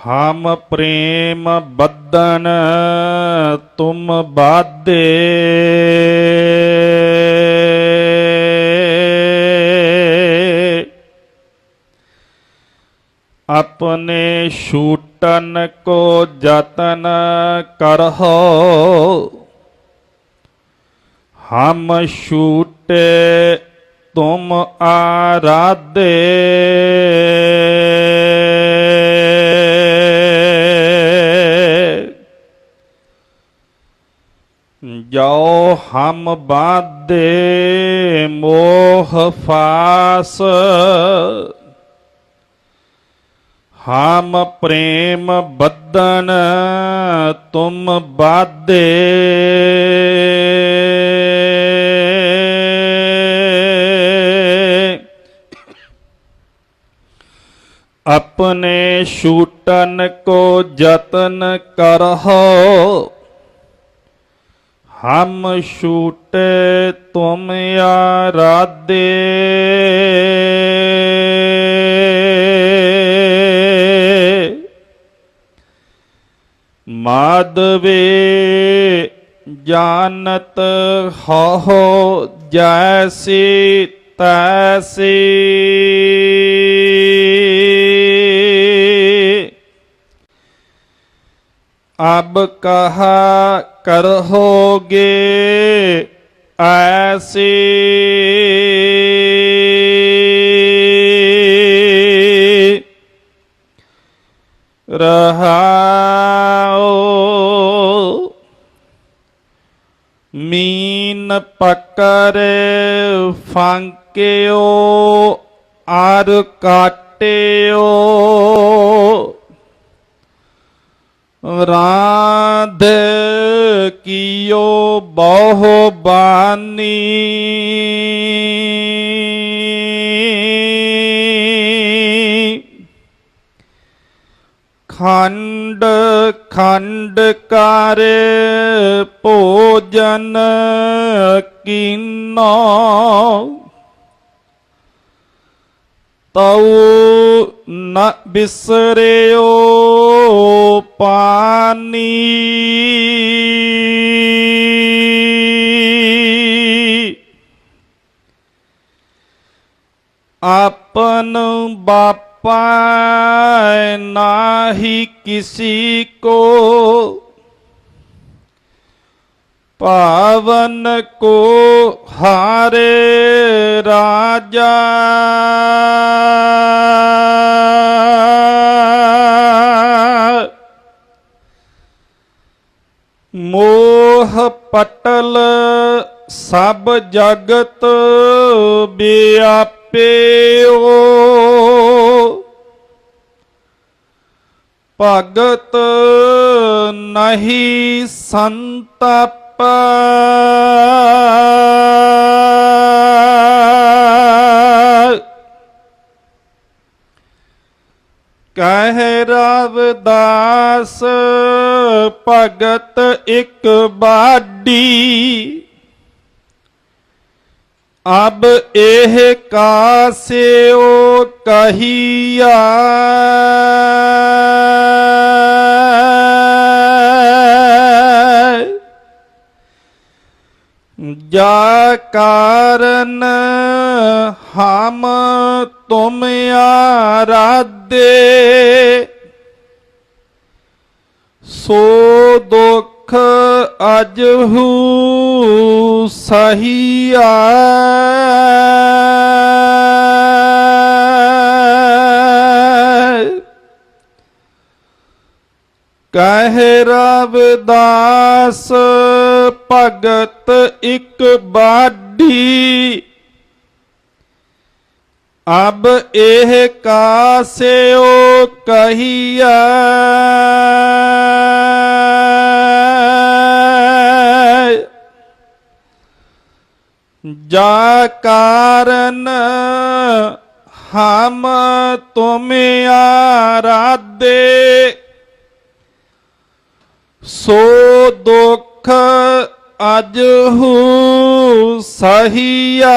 ਹਮ ਪ੍ਰੇਮ ਬੱਦਨ ਤੁਮ ਬਾਦੇ ਆਪਣੇ ਛੂਟਨ ਕੋ ਜਤਨ ਕਰਹੁ ਹਮ ਛੂਟੇ ਤੁਮ ਆਰਾਧੇ ਜੋ ਹਮ ਬਾਦੇ ਮੋਹ ਫਾਸ ਹਮ ਪ੍ਰੇਮ ਬੱਦਨ ਤੁਮ ਬਾਦੇ ਆਪਣੇ ਛੂਟਨ ਕੋ ਜਤਨ ਕਰਹੁ ਹਮ ਛੂਟੇ ਤੁਮ ਆਰਾਧੇ ਮਾਧਵੇ ਜਾਣਤ ਹੋ ਜੈਸੀ ਤੈਸੀ ਅਬ ਕਹਾ ਕਰੋਗੇ ਐਸੀ। ਰਹਾਓ ਮੀਨ ਪਕਰੇ ਫਾਂਕਿਓ ਆਰ ਕਾਟਿਓ। ਰਾਧ ਕੀਓ ਬਹੁ ਬਾਨੀ। ਖੰਡ ਖੰਡ ਕਰ ਭੋਜਨ ਕੀਨੋ। ਤਉ ਨ ਬਿਸਰਿਓ अपन बापा ना ही किसी को। पावन को हारे राजा। ਮੋਹ ਪਟਲ ਸਭ ਜਗਤ ਵਿਆਪਿਓ। ਭਗਤ ਨਹੀਂ ਸੰਤਪ। ਕਹਿ ਰਵਦਾਸ ਭਗਤ ਇੱਕ ਬਾਡੀ। ਅਬ ਇਹ ਕਾਸਿਓ ਕਹੀਆ। ਜਾ ਕਾਰਨ ਹਮ ਤੁਮ ਆਰਾਧੇ ਸੋ ਦੁਖ ਅਜਹੂ ਸਹੀਆ ਕਹਿ ਰਵਦਾਸ ਭਗਤ ਇੱਕ ਬਾਢੀ ਅਬ ਇਹ ਕਾਸਿਓ ਕਹੀਐ। ਜਾ ਕਾਰਨ ਹਮ ਤੁਮ ਆਰਾਧੇ ਸੋ ਦੁਖ ਅਜ ਹੂ ਸਹੀਆ